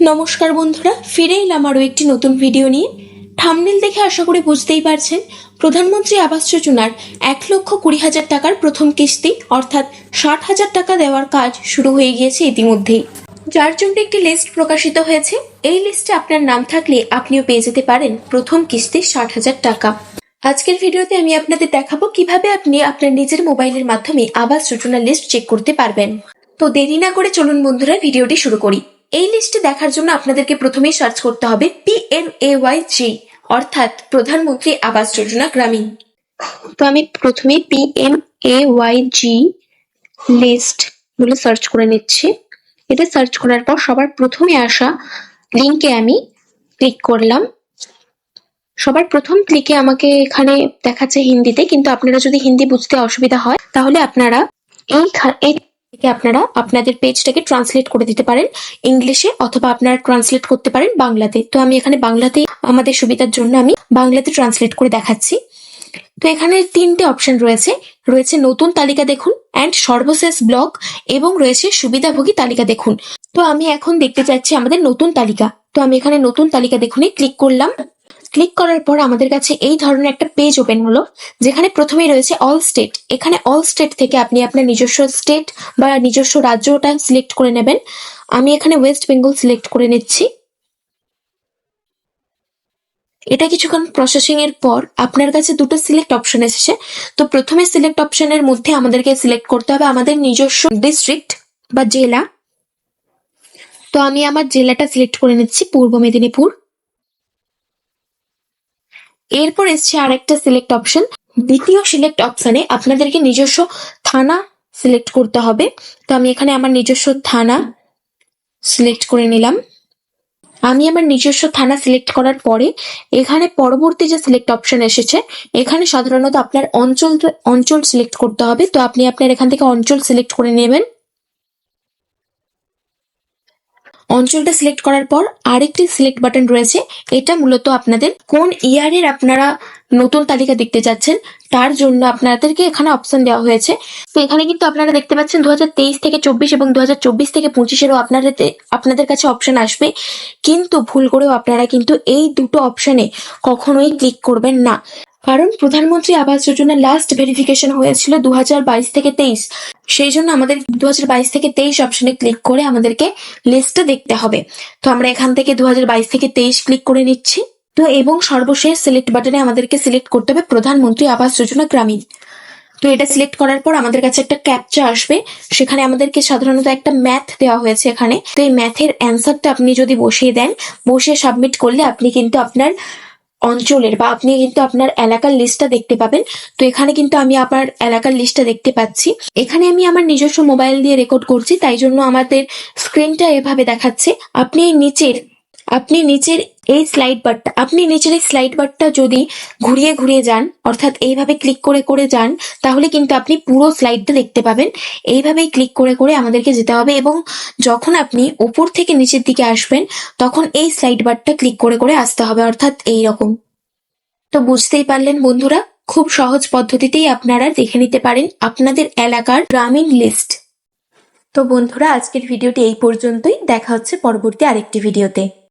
নমস্কার বন্ধুরা, ফিরে এলাম আরও একটি নতুন ভিডিও নিয়ে। থামনেল দেখে আশা করি বুঝতেই পারছেন, প্রধানমন্ত্রী আবাস যোজনার এক লক্ষ কুড়ি হাজার টাকার প্রথম কিস্তি, অর্থাৎ ষাট হাজার টাকা দেওয়ার কাজ শুরু হয়ে গিয়েছে ইতিমধ্যেই। যার জন্য একটি লিস্ট প্রকাশিত হয়েছে। এই লিস্টে আপনার নাম থাকলে আপনিও পেয়ে যেতে পারেন প্রথম কিস্তি ষাট হাজার টাকা। আজকের ভিডিওতে আমি আপনাদের দেখাবো কীভাবে আপনি আপনার নিজের মোবাইলের মাধ্যমে আবাস যোজনা লিস্ট চেক করতে পারবেন। তো দেরি না করে চলুন বন্ধুরা, ভিডিওটি শুরু করি। এই লিস্টে দেখার জন্য আপনাদেরকে প্রথমেই সার্চ করতে হবে পিএমএওয়াই জি অর্থাৎ প্রধানমন্ত্রী আবাস যোজনা গ্রামীণ। তো আমি প্রথমে পিএমএওয়াই জি লিস্ট বলে সার্চ করে নিচ্ছি। এটা সার্চ করার পর সবার প্রথমে আসা লিংকে আমি ক্লিক করলাম। সবার প্রথম ক্লিকে আমাকে এখানে দেখাচ্ছে হিন্দিতে, কিন্তু আপনারা যদি হিন্দি বুঝতে অসুবিধা হয়, তাহলে আপনারা এই থেকে আপনারা আপনাদের পেজটাকে ট্রান্সলেট করে দিতে পারেন ইংলিশে অথবা আপনারা ট্রান্সলেট করতে পারেন বাংলাতে। তো আমি এখানে বাংলাতে আমাদের সুবিধার জন্য আমি বাংলাতে ট্রান্সলেট করে দেখাচ্ছি। তো এখানে তিনটে অপশন রয়েছে। রয়েছে নতুন তালিকা দেখুন অ্যান্ড সর্বশেষ ব্লক এবং রয়েছে সুবিধাভোগী তালিকা দেখুন। তো আমি এখন দেখতে চাচ্ছি আমাদের নতুন তালিকা। তো আমি এখানে নতুন তালিকা দেখুনে ক্লিক করলাম। ক্লিক করার পর আমাদের কাছে এই ধরনের একটা পেজ ওপেন হলো, যেখানে প্রথমেই রয়েছে অল স্টেট এখানে অল স্টেট থেকে আপনি আপনার নিজস্ব স্টেট বা নিজস্ব রাজ্যটা সিলেক্ট করে নেবেন। আমি এখানে ওয়েস্ট বেঙ্গল সিলেক্ট করে নিচ্ছি। এটা কিছুক্ষণ প্রসেসিং এর পর আপনার কাছে দুটো সিলেক্ট অপশন এসেছে। তো প্রথমে সিলেক্ট অপশনের মধ্যে আমাদেরকে সিলেক্ট করতে হবে আমাদের নিজস্ব ডিস্ট্রিক্ট বা জেলা। তো আমি আমার জেলাটা সিলেক্ট করে নিচ্ছি, পূর্ব মেদিনীপুর। এরপর এসছে আরেকটা সিলেক্ট অপশন দ্বিতীয় সিলেক্ট অপশনে আপনাদেরকে নিজস্ব থানা সিলেক্ট করতে হবে। তো আমি এখানে আমার নিজস্ব থানা সিলেক্ট করে নিলাম। আমি আমার নিজস্ব থানা সিলেক্ট করার পরে এখানে পরবর্তী যে সিলেক্ট অপশন এসেছে, এখানে সাধারণত আপনার অঞ্চল অঞ্চল সিলেক্ট করতে হবে। তো আপনি আপনার এখান থেকে অঞ্চল সিলেক্ট করে নেবেন। অঞ্চলটা সিলেক্ট করার পর আরেকটি সিলেক্ট বাটন রয়েছে। এটা মূলত আপনাদের কোন ইয়ারের আপনারা নতুন তালিকা দেখতে যাচ্ছেন, তার জন্য আপনাদেরকে এখানে অপশন দেওয়া হয়েছে। তো এখানে কিন্তু আপনারা দেখতে পাচ্ছেন দুহাজার তেইশ থেকে চব্বিশ এবং দু হাজার চব্বিশ থেকে পঁচিশেরও আপনাদের আপনাদের কাছে অপশন আসবে। কিন্তু ভুল করেও আপনারা কিন্তু এই দুটো অপশনে কখনোই ক্লিক করবেন না। কারণ প্রধানমন্ত্রী আবাস যোজনা লাস্ট ভেরিফিকেশন হয়েছিল দু হাজার বাইশ থেকে তেইশ। সেই জন্য আমাদের দুহাজার বাইশ থেকে তেইশ অপশনে ক্লিক করে আমাদেরকে লিস্টটা দেখতে হবে। তো আমরা এখান থেকে দুহাজার বাইশ থেকে তেইশ ক্লিক করে নিচ্ছি। তো এবং সর্বশেষ সিলেক্ট বাটনে আমাদেরকে সিলেক্ট করতে হবে প্রধানমন্ত্রী আবাস যোজনা গ্রামীণ। তো এটা সিলেক্ট করার পর আমাদের কাছে একটা ক্যাপচা আসবে। সেখানে আমাদেরকে সাধারণত একটা ম্যাথ দেওয়া হয়েছে এখানে। তো এই ম্যাথের অ্যান্সারটা আপনি যদি বসিয়ে দেন, বসিয়ে সাবমিট করলে আপনি কিন্তু আপনার অঞ্চলের বা আপনি কিন্তু আপনার এলাকার লিস্টটা দেখতে পাবেন। তো এখানে কিন্তু আমি আমার এলাকার লিস্টটা দেখতে পাচ্ছি। এখানে আমি আমার নিজস্ব মোবাইল দিয়ে রেকর্ড করছি, তাই জন্য আমাদের স্ক্রিনটা এভাবে দেখাচ্ছে। আপনি নিচের আপনি নিচের এই স্লাইড বারটা আপনি নিচের এই স্লাইড বারটা যদি ঘুরিয়ে ঘুরিয়ে যান, অর্থাৎ এইভাবে ক্লিক করে করে যান, তাহলে কিন্তু আপনি পুরো স্লাইডটা দেখতে পাবেন। এইভাবেই ক্লিক করে করে আমাদেরকে যেতে হবে এবং যখন আপনি উপর থেকে নিচের দিকে আসবেন, তখন এই স্লাইড বারটা ক্লিক করে করে আসতে হবে, অর্থাৎ এই রকম তো বুঝতেই পারলেন বন্ধুরা, খুব সহজ পদ্ধতিতেই আপনারা দেখে নিতে পারেন আপনাদের এলাকার গ্রামীণ লিস্ট তো বন্ধুরা, আজকের ভিডিওটি এই পর্যন্তই। দেখা হচ্ছে পরবর্তী আরেকটি ভিডিওতে